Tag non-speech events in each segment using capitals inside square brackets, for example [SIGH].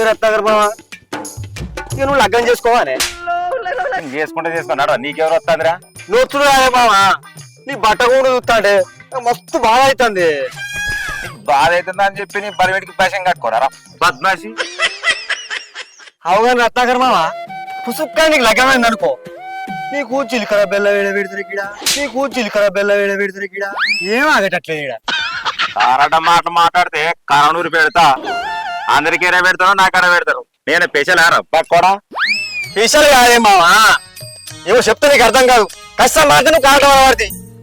అవునే రత్నాకర్ బావ? ఇక నువ్వు లగ్గం చేసుకోవాలి. చేసుకుంటే చేసుకున్నాడు? నీకెవరు వస్తుందిరా? నొచ్చుడు కాదే బావ. నీ బట్ట కూడా చూస్తాంటే నాకు మస్తు బాగా అవుతుంది బాధ అవుతుందా అని చెప్పి నీ బలివెడికి పేషం కట్టుకోరా బద్మాషి. అవుగాని రత్నాకర్ మామ పుసుక్కా నీకు లగ్గమైంది అనుకో. నీకు చిలికర బెల్ల వేడ పెడుతుంది గిడ నీకు చిలికర బెల్ల వేడ పెడుతుంది గిడ ఏం ఆగటట్లేదు కారట మాటలు మాట్లాడితే కరణూరు పెడతా. అందరికి ఎర పెడతారు నాకు ఎర పెడతారు నేను స్పెషల్ ఆరా పక్కోడా? స్పెషల్ కాదే మావా ఏమో చెప్తే నీకు అర్థం కాదు. కష్టం నువ్వు కాదు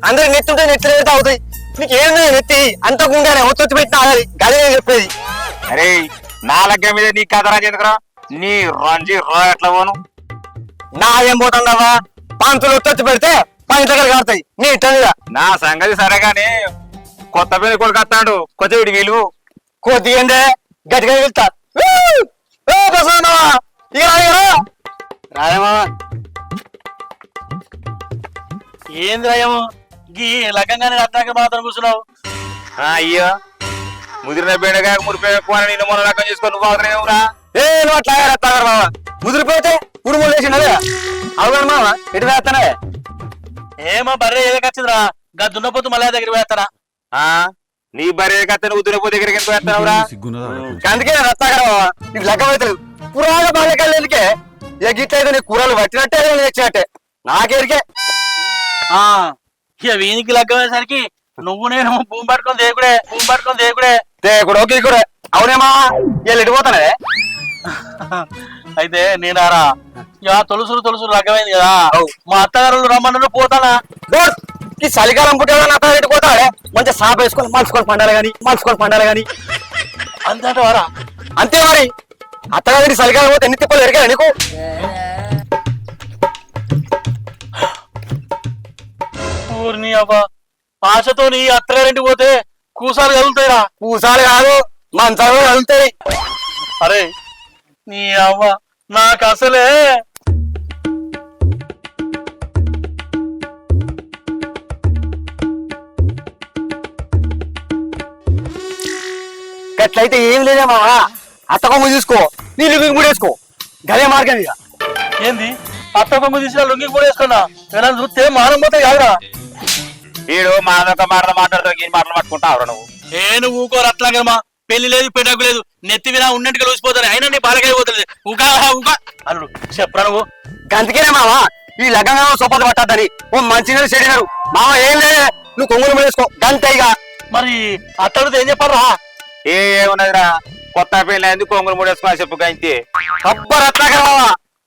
అందరికి నెత్తుంటే నెత్తి నెత్తి అవుతాయి. నీకు ఏం లేదు నెత్తి అంత గుండానే ఒత్తొత్తి పెట్టిన ఆగది గది నేను చెప్పేది. అరే నా లగ్గ మీద నీ కథరా ఎందుకురా? నీ రంజి రా ఎట్లా పోను? నా ఏం పోతుందవ్వా పంతులు ఒత్తొత్తి పెడితే పని దగ్గర కాడతాయి. నీ ఇట్టనిగా నా సంగతి సరే గాని కొత్త పెళ్ళి కొడుకు వస్తాడు. కొత్త వీడి వీలు కొద్దిగా గట్టిగా వెళ్తా. ఇక రాయమా ఏంది రాయము గీ లగ్గంగానే రత్నాకర్ మాత్రం కూర్చున్నావు. ఆ, అయ్యో. ముదిరిన బేడగా మురిపోయి నిన్ను మొన్న లగ్గం చేసుకొని నువ్వు అవతరేవురా ఏ నువ్వు అట్లా మామ. ముదిరిపోతే ఉడుములు వేసినదే అవును మామ ఎటు వేస్తానే ఏమో బర్రె ఏదకొచ్చిందిరా గా దున్నపోతు మళ్ళీ దగ్గర వేస్తారా ఆ? నీ భార్య కత్త నువ్వు దురపో దగ్గరికి ఎందుకు వేస్తున్నావురా అందుకే రత్నాకర నీకు లెక్క అవుతుంది పురాణ బాల్యకాలకే ఏ గిట్లయితే నీ కూరలు పట్టినట్టే నేను తెచ్చినట్టే నాకేరికే ఆ ఇక వీనికి లగ్గమయ్యేసరికి నువ్వు నేను భూమి పట్టుకొని దేకుడే భూమి పట్టుకొని దేకుడే. దేకుడు ఓకే కూడా అవునే మామ వీళ్ళు ఎటు పోతానే? అయితే నేనారా ఇక తొలుసులు తొలుసులు లగ్గమైంది కదా. మా అత్తగారు రమ్మన్నారు పోతానా? ఈ చలికాలం అత్త ఎటు పోతాడే? మంచిగా సాప వేసుకొని మలుచుకొని పండాలి కానీ మలుచుకొని పండాలి కానీ. అంతటవారా? అంతే మరి. అత్తగారి చలికాలం పోతే ఎన్ని తిప్పలు ఎరిగా నీకు? ఊరిని ఆశతో నీ అత్తగారింటికి పోతే కూసాలు కదులుతాయిరా. పూసాలు కాదు మంచాలు కదులుతాయి. అరే నీ అవ్వ నాకు అసలే గట్లయితే ఏం లేదే మావా? అత్త కొమ్ము తీసుకో. నీ లివింగ్ కూడా వేసుకో. గదే మార్గం ఇక. ఏంది? అత్త కొమ్ము తీసిన లొంగి కూడా వేసుకున్నా? నేను చూస్తే మానం పోతే కాదురా. వీడు మాదొక మాట మాట్లాడుతూ ఈ మాటలు పట్టుకుంటావురా నువ్వు? ఏ నువ్వు ఊకోరు అట్లాగే మా పెళ్ళి లేదు పెడకు లేదు. నెత్తి వినా ఉన్నట్టుగా లూసిపోతాను. అయినా నీ బాలకాయ పోతుంది ఊకా ఊకా. అల్లుడు చెప్పరా నువ్వు? గంతకేనే మావా? ఈ లగ్గంగా సోపతి పట్టద్దని. ఓ మంచి నీళ్ళు చెడినారు. మావ ఏం లేదే. నువ్వు కొంగులు వేసుకో గంతే ఇక మరి అత్తడితో ఏం చెప్పారా ఏ ఏమున్నదిరా? కొత్త పెళ్ళి ఎందుకు కొంగులు మూడేసుకుని చెప్పు గంతే అబ్బా రత్నాకర్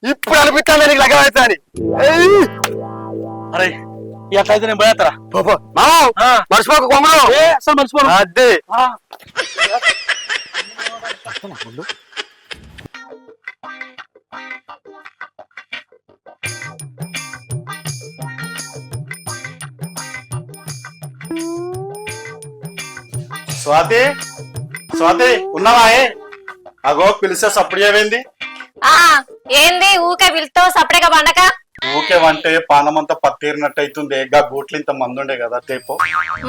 ఇప్పుడు అనిపిస్తాను నీకు లగ్గం అవుతాని అరే ఎట్లయితే నేను పోయేస్తారా. మర్చిపోక కొంగులు. అసలు మర్చిపోను. అదే. స్వాతి? స్వాతి ఉన్నావా ఏ? అగో పిలిస్తే సప్పుడు ఏమైంది ఆ ఏంది ఊకే పిలుస్తావు సపరేగా పండక ఊకే వంటే పానమంతా పత్తీరినట్టు అవుతుంది గా గూట్లు ఇంత మంది ఉండే కదా తేపో.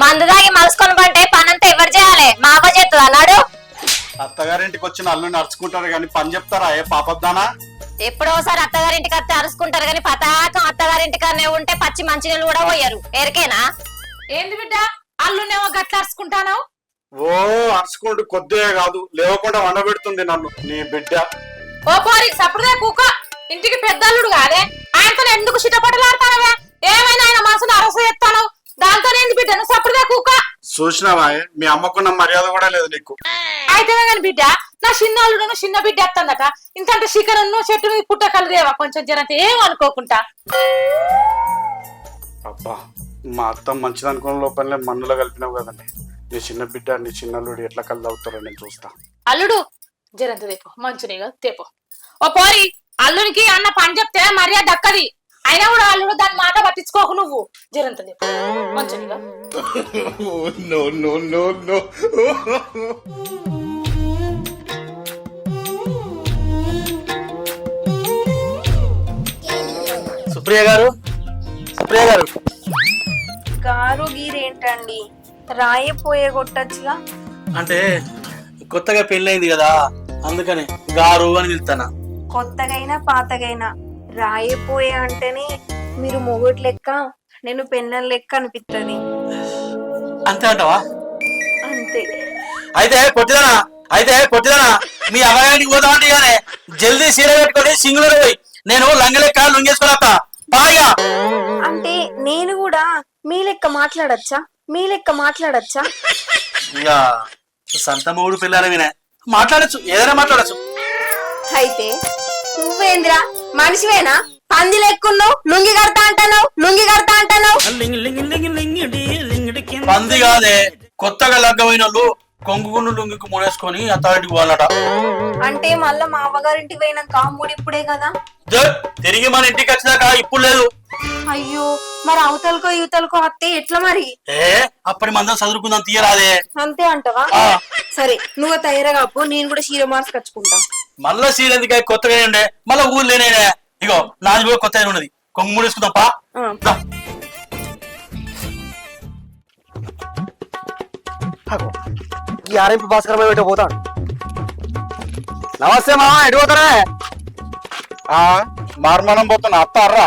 మందు దాగి మలుసుకొని పంటే పనంతా ఎవరు చేయాలి? మా అవ్వ చేస్తుంది అన్నాడు అత్తగారింటికి వచ్చిన అల్లు నడుచుకుంటారు కానీ పని చెప్తారా ఏ పాపద్దానా? ఎప్పుడోసారి అత్తగారింటికి వస్తే అరుచుకుంటారు కానీ పతాకం అత్తగారింటికనే ఉంటే పచ్చి మంచినీళ్ళు కూడా పోయారు. ఎరికేనా? ఏంది బిడ్డ? అల్లునేమో గట్ల అరుచుకుంటాను ఓ అరుచుకుంటూ కొద్దిగా కాదు. లేవకుండా వండబెడుతుంది నన్ను నీ బిడ్డ. ఓ పోరి సప్పుడుదే కుక్క? ఇంటికి పెద్దల్లుడు కాదే? ఆయనతో ఎందుకు చిటపటలాడతానవే? ఏమైనా ఆయన మనసును అరస చేస్తాను దాంతో ఏంది బిడ్డ? నువ్వు సప్పుడుదే కుక్క? చూసినావా? మీ అమ్మకున్న మర్యాద కూడా లేదు నీకు. అయితేనే కానీ బిడ్డ నా చిన్న అల్లుడు చిన్న బిడ్డ ఎత్తందట. ఇంతంత శిఖరం చెట్టు మీద పుట్ట కలదేవా కొంచెం జనంత ఏం అనుకోకుండా. అబ్బా మా అత్త మంచిది అనుకున్న లోపలనే మన్నులో కలిపినావు కదండి. నీ చిన్న బిడ్డ నీ చిన్నల్లుడు ఎట్లా కళ్ళు అవుతారో నేను చూస్తా. అల్లుడు జరంత తేపో మంచినీగా తేపో. ఓ పోరి అల్లునికి అన్న పని చెప్తే మర్యాద దక్కది. అయినా కూడా అల్లుడు దాని మాట పట్టించుకోకు నువ్వు. జరంత తేపో మంచినీగా [LAUGHS] సుప్రియ గారు? సుప్రియ గారు. గారు గీరేంటండి రాయి పోయే కొట్టచ్చుగా? అంటే కొత్తగా పెళ్ళైంది కదా అందుకని గారు అని పిలుస్తానా కొత్తగైనా పాతగైనా రాయిపోయే అంటేనే మీరు మొగుడు లెక్క నేను పెన్నెల లెక్క అనిపిస్తుంది అంతే అంటావా? అంతే. అయితే పొట్టిదనా అయితే పొట్టిదనా మీ అమ్మాయికి పోతామంటే కానీ జల్దీ సీర పెట్టుకొని సింగులర్ పోయి నేను లంగలెక్క లుంగేసుకుని వస్తా. బాగా అంటే నేను కూడా మీ లెక్క మాట్లాడచ్చా? మీ లెక్క మాట్లాడచ్చా? ఇక సంత మూడు పిల్లలు వినే. మాట్లాడచ్చు ఏదైనా మాట్లాడచ్చు. అయితే నువ్వేంద్రా? మనిషివేనా? పంది లెక్కున్నావు లుంగి కడతా అంటున్నావు లుంగి కడతా అంటున్నావు. పంది కాదే కొత్తగా లగ్గమైన వాళ్ళు కొంగుగుండు లుంగికి ముడేసుకొని అత్తారింటికి పోవాలట అంటే మళ్ళా మా అవ్వగారింటికి పోయినాక మూడు ఇప్పుడే కదా? తిరిగి మన ఇంటికి వచ్చినాక ఇప్పుడు లేదు. అయ్యో మరి అవతలకో యువతలకో అత్తే ఎట్లా మరి? ఏ అప్పటి మందం చదువుకుందాం తీయరాదే. అంతే అంటవా. సరే నువ్వు తయారుగా పో నేను కూడా చీర మార్చి కచ్చుకుంటా మళ్ళా సీల్ ఎందుకు కొత్తగా ఉండే? మళ్ళా ఊర్లేనే ఇగో నాది కూడా కొత్తగా ఉన్నది కొంగు ముడేసుకుందాం పా. ఈ ఆర్ఎంపి భాస్కర్ బాబు ఎటో పోతాడు. నమస్తే మామ ఎటు పోతారా? మార్మనం పోతున్నా. అత్తారా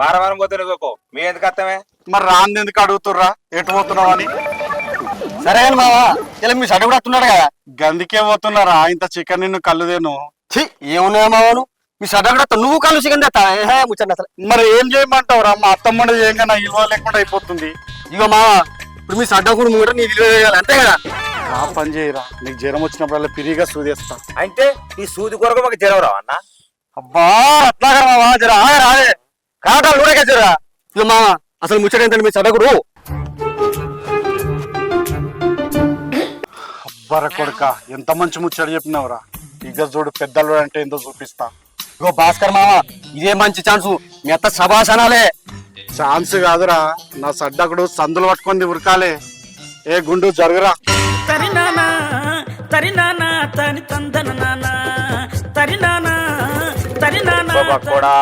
మారవారం పోతే నువ్వు మీ ఎందుకు అత్తమే? మరి రాంది ఎందుకు అడుగుతుర్రా? ఎటు పోతున్నావు అని. సరే కానీ మామ ఇలా మీ సడ్డ కూడా వస్తున్నాడు కదా. గందికే పోతున్నారా? ఇంత చికెన్ నిన్ను కళ్ళుదేను ఛీ ఏమున్నాయా మామను మీ సడ్డ కూడా వస్తా. నువ్వు కళ్ళు చికెన్ తెస్తా ఏ ముచ్చండి అసలు. మరి ఏం చేయమంటావురా? మా అత్తమ్మ చేయంగా నా ఇల్వ లేకుండా అయిపోతుంది. ఇగో మామ ఇప్పుడు మీ సడ్డ కూడా కూడా నీ విలువ చేయాలి అంతే కదా? ఆ పని చేయరా? నీకు జ్వరం వచ్చినప్పుడల్లా పిరిగా సూదేస్తా అంటే ఈ సూది కొరకు మాకు జరవరావు అన్న? అబ్బా అట్లా కదా మామ జర రాదే కాటాలు కూడా కచ్చరా ఇగో మామ అసలు ముచ్చట ఏంటంటే మీ సడ్డ కూడా అబ్బర కొడుక ఎంత మంచి ముచ్చట చెప్పినావురా. ఇక చూడు పెద్దలు అంటే ఏందో చూపిస్తా. ఇగో భాస్కర్ మామ ఇదే మంచి ఛాన్స్. మీ అత్త సభాసనాలే ఛాన్స్ కాదురా నా సడ్డకుడు సందులు పట్టుకుంది ఉరకాలే. ఏ గుండు జరుగురా. తరినానా తరినానా తని తందన నానా. తరినానా తరినానా కూడా.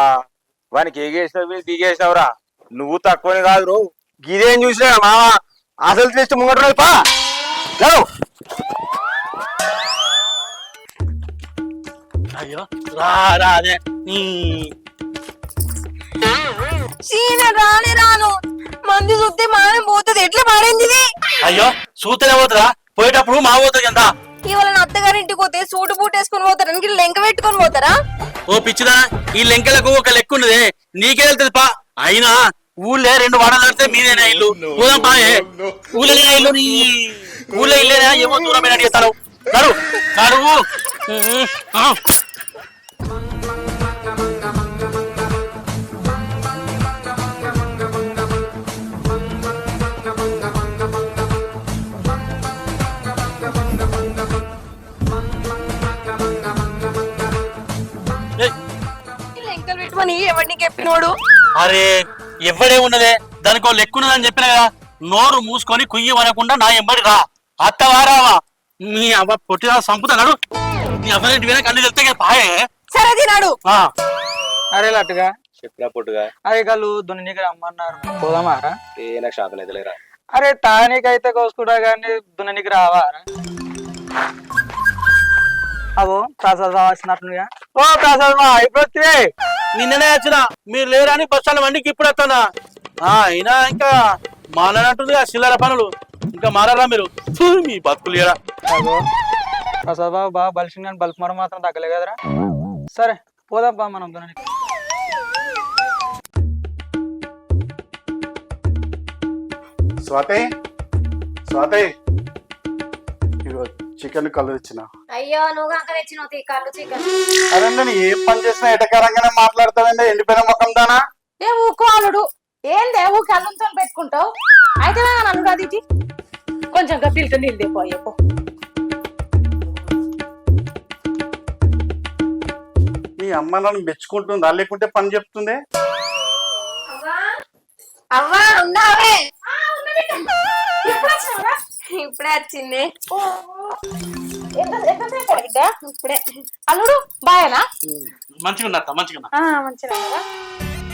వానికి ఎగేసినావు దిగేసినావురా నువ్వు తక్కువని కాదు రో ఇదేం చూసినా మామ? అసలు తెలిసి ముంగట పా. అయ్యో. రా రా అదే నీ. చీన రాని రాను. మంది చూస్తే మానం పోతుంది. ఎట్లా పాడైంది అయ్యో సూతనే పోతురా పోయేటప్పుడు మా పోతుంది ఎంత ఇవాళ నా అత్తగారింటికి పోతే సూటు బూట్ వేసుకొని పోతారు? ఇంక లెంక పెట్టుకొని పోతారా? ఓ పిచ్చిదా ఈ లెంకలకు ఒక లెక్క ఉన్నదే. నీకే వెళ్తుంది పా. అయినా ఊళ్ళే రెండు వాడలు నడితే మీదేనా ఇల్లు? పోదాం పా ఏ. ఊళ్ళో ఇల్లు నీ? ఊళ్ళో ఇల్లేనా? ఏమో దూరమైన చేస్తాను నడు నడువు. పెట్టుకొని ఎవరిని చెప్పినోడు? అరే ఎవడే ఉన్నదే? దానికో లెక్కున్నదని చెప్పిన కదా నోరు మూసుకొని కుయ్యి అనకుండా నా ఎంబడి రా. అత్తవారావా మీ అవ్వ పొట్టిన సంపుతా నడు. నీ అవ్వనేంటి వెనక అన్ని చెప్తే పాయే. సరే తినాడు. అరే లట్టుగా. చెప్పిన పొట్టుగా. అరే కళ్ళు దున్నికి రమ్మన్నారు. పోదామా? ఏ నాకు శాతం అయితే లేరా అరే తానికైతే కోసుకుంటా కానీ దున్ననికి రావా? అవో ప్రసాద్ వచ్చినట్టుగా ఓ ప్రసాద్ బావ ఇప్పుడు నిన్ననే వచ్చిన. మీరు లేరని బస్సాల వండికి ఇప్పుడు వస్తానా ఆ, అయినా ఇంకా మాననట్టుంది ఆ చిల్లర పనులు. ఇంకా మారారా మీరు? మీ బతుకులు ప్రసాద్ బావ బాగా బలిసింది కానీ బల్క్ మరం మాత్రం తగ్గలే కదరా. సరే పోదాం బా మనం దున్ననికి స్వాతి స్వాతి. చికెన్ కళ్ళు తెచ్చిన. అయ్యో నువ్వు కాక తెచ్చినవు ఈ కళ్ళు చికెన్. అరే నేను ఏ పని చేసినా ఎటకారంగానే మాట్లాడతావండి ఎండిపోయిన ముఖం దానా? ఏ ఊకో అల్లుడు. ఏందే ఊ కళ్ళంతో పెట్టుకుంటావు? అయితే అది ఇటు. కొంచెం ఫిల్టర్ నీళ్ళు తెపోయే పో. మీ అమ్మ నన్ను మెచ్చుకుంటుందా? లేకుంటే పని చెప్తుందే? అవ్వా? ఉన్నావే. ఇప్పుడే వచ్చింది. ఇప్పుడే. అల్లుడు బాయేనా మంచిగా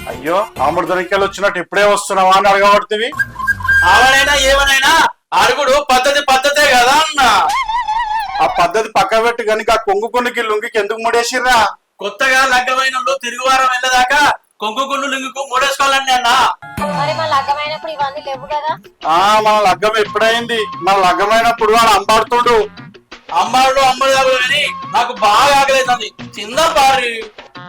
అయ్యో ఆముడు దొరికెళ్ళి వచ్చినట్టు ఇప్పుడే వస్తున్నావా అని అడగబడుతుంది. ఆవనైనా ఏమనైనా అడుగుడు పద్ధతి పద్ధతే కదా అన్న. ఆ పద్ధతి పక్క పెట్టి కనుక ఆ కొంగు కొన్నికి లుంగికి ఎందుకు ముడేసిర్రా? కొత్తగా లగ్గమైన తిరుగువారం వెళ్ళదాకా కొంగు గుండు లింగుకు మూడేసుకోవాలండి అన్న. మరి మా లగ్గమైనప్పుడు ఇవన్నీ లేవు కదా. ఆ మన లగ్గం ఎప్పుడైంది? మన లగ్గమైనప్పుడు వాడు అంబాడుతుండు. అమ్మాడు అమ్మడు కానీ నాకు బాగా ఆకలేదండి చిన్న పారి.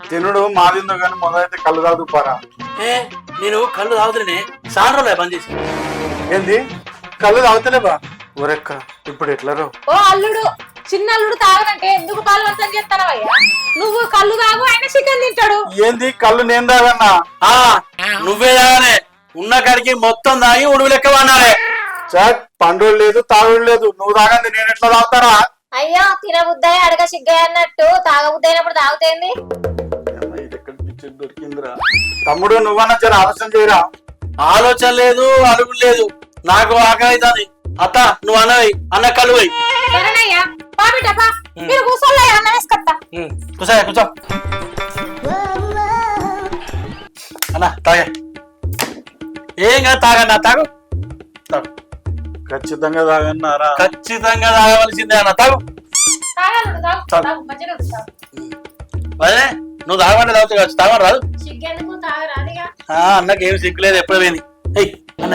తినుడు మాదిందో కానీ మొదలైతే కళ్ళు తాగుతూ పోరా ఏ నేను కళ్ళు తాగుతునే సాండ్రోలే బంద్ చేసి. ఏంది? కళ్ళు తాగుతలేబా ఊరెక్క ఇప్పుడు ఎట్లరో ఓ అల్లుడు చిన్న అల్లుడు తాగనంటే ఎందుకు బలవంతం చేస్తానవయ్యా? నువ్వు కళ్ళు తాగు ఆయన చికెన్ తింటాడు. ఏంది? కళ్ళు నేను తాగన్నా? ఆ నువ్వే తాగానే. ఉన్న కాడికి మొత్తం తాగి ఉడుగు లెక్క అన్నారే చాక్ లేదు తాగుడు లేదు. నువ్వు తాగంది నేను ఎట్లా తాగుతారా అయ్యో తినబుద్దాయి అడగ సిగ్గాయి అన్నట్టు తాగబుద్దైనప్పుడు తాగుతేంది పిచ్చి దొరికిందిరా? తమ్ముడు నువ్వన్నా జర ఆలోచన చేయరా? ఆలోచన లేదు అడుగు లేదు. నాకు ఆకలి అవుతుంది అత్త నువ్వు అన్నవి అన్న కలువై సరేనయ్యా. పా బిడ్డ పా మీరు కూర్చోలే అన్న వేసుకొస్తా. కూర్చో కూర్చో అన్న తాగే. ఏం కాదు తాగన్నా తాగు. తాగు. ఖచ్చితంగా తాగన్నారా? ఖచ్చితంగా తాగవలసిందే అన్న తాగు. అదే నువ్వు తాగమంటే తాగుతావు కావచ్చు. తాగమని రాదు. సిగ్గెందుకు తాగరాదిగా ఆ, అన్నకి ఏమి సిక్కులేదు ఎప్పుడు పోయింది అన్న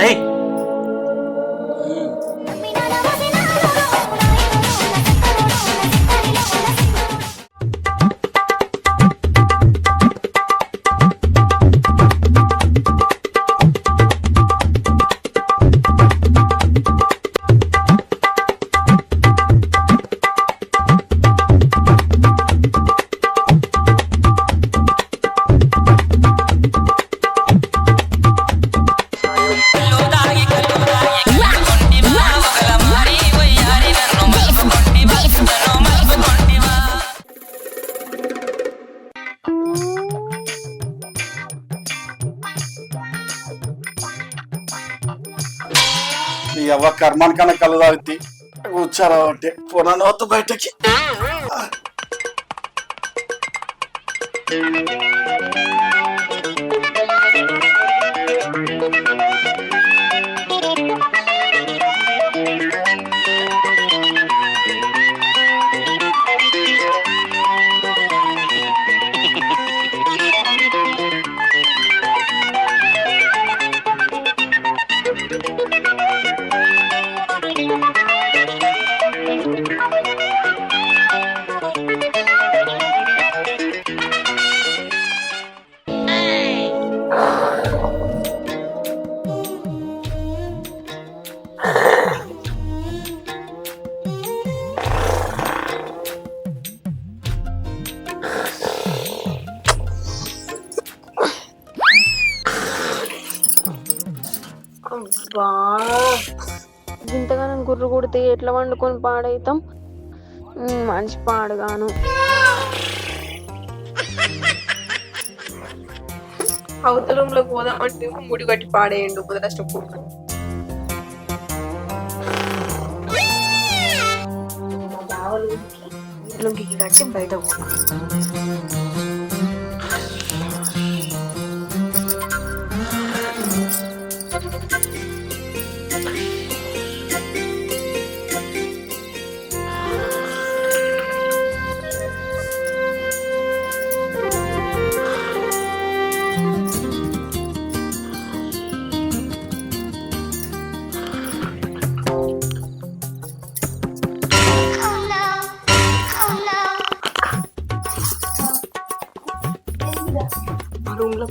అవ్వ కర్మానికన్నా కళ్ళు తాగుద్ది కూర్చారా అంటే పునాను వద్దు బయటకి. గుర్రు కొడితే ఎట్లా వండుకొని పాడైతాం? మనిషి పాడుగాను అవతల రూమ్లోకి పోదామంటే ముడి కట్టి పాడేయండు కుదరష్టం లుంగికి కట్టి బయట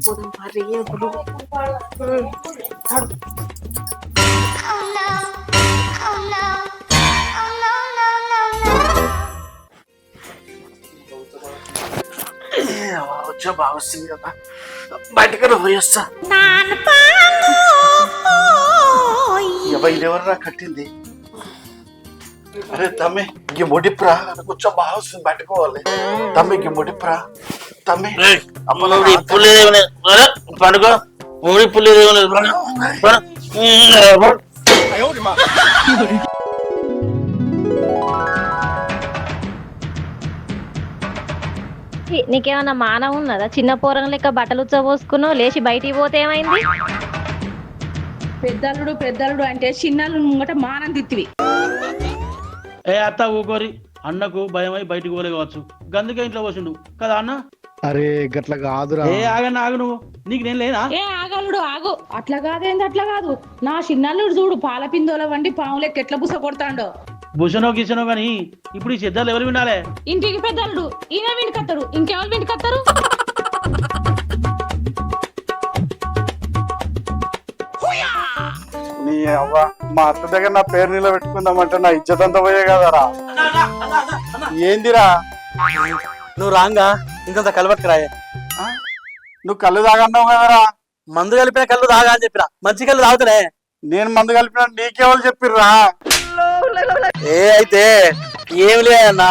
పోదాం రూమ్లో వచ్చా బాగా వస్తుంది కదా బయటకు పోయి వస్తా ఎవరు కట్టింది అరే తమ్మి ఈ ముడిప్రా. కూర్చో బాగా వస్తుంది బయటకోవాలి తమ్మి ఈ ముడిప్రా. తమ్మి ఇప్పుడు పండుగ మూడు పడు. నీకేమన్నా మానం ఉన్నదా? చిన్న పోరం లెక్క బట్టలు ఉచ్చబోసుకున్నావు లేచి బయటికి పోతే ఏమైంది? పెద్దల్లుడు పెద్దల్లుడు అంటే చిన్నల్లు ముంగట మానం తిత్తివి. ఏ అత్త ఊకోరి? అన్నకు భయమై బయటికి పోలే కావచ్చు. గందుకే ఇంట్లో పోసిండు. కదా అన్న? అరే గట్ల కాదురా. ఏ ఆగన్న ఆగు నువ్వు. నీకు నేను లేనా ఏ ఆగలుడు ఆగు. అట్లా కాదేంది అట్లా కాదు. నా చిన్నల్లుడు చూడు పాల పిందోల వండి పాములెక్క ఎట్లా బుస కొడతాడో. భూషణో గిషనో గాని ఇప్పుడు ఈ సిద్ధాలు ఎవరు వినాలే? ఇంటికి పెద్దలుడు ఈయన వింటికత్తాడు ఇంకెవరు వింటికత్తారు అవ్వ మా అత్త దగ్గర నా పేరు నిలబెట్టుకుందామంటే నా ఇజ్జత్ అంతా పోయే కదరా. ఏందిరా? నువ్వు రాంగా ఇంకంత కలవట్టుకురాయే? నువ్వు కళ్ళు తాగన్నావు కదరా? మందు కలిపిన కళ్ళు తాగా అని చెప్పిన మంచి కళ్ళు తాగుతానే నేను మందు కలిపిన నీకెవరు చెప్పిర్రా. ఏ అయితే ఏం లేదన్న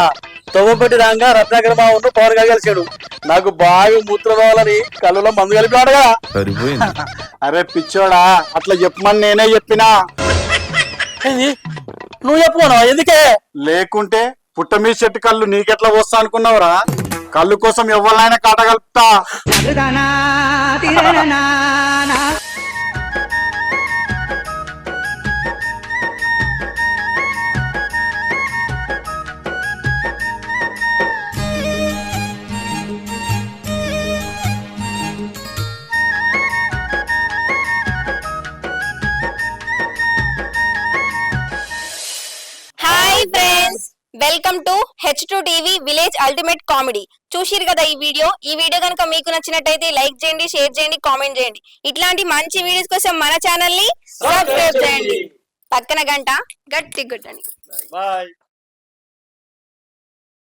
తొవ్వపెట్టి రాంగా రత్నాకర బాబు పవన్ కలిసాడు నాకు బాగా మూత్రం రావాలని కళ్ళలో మందు కలిపినాడు కదా. [LAUGHS] అరే పిచ్చోడా అట్లా చెప్పమని నేనే చెప్పినా. ఏంది? నువ్వు చెప్పుకోను ఎందుకే? లేకుంటే పుట్టమీ చెట్టు కళ్ళు నీకెట్లా వస్తా అనుకున్నావురా? కళ్ళు కోసం ఎవరినైనా కాటగలుపుతా H two TV village ultimate comedy చూసిరు కదా ఈ వీడియో? ఈ వీడియో కనుక మీకు నచ్చినట్టయితే లైక్ చేయండి షేర్ చేయండి కామెంట్ చేయండి. ఇట్లాంటి మంచి వీడియోస్ కోసం మన ఛానల్ని సబ్స్క్రైబ్ చేయండి. పక్కన గంట. గట్టి గుట్టని బాయ్.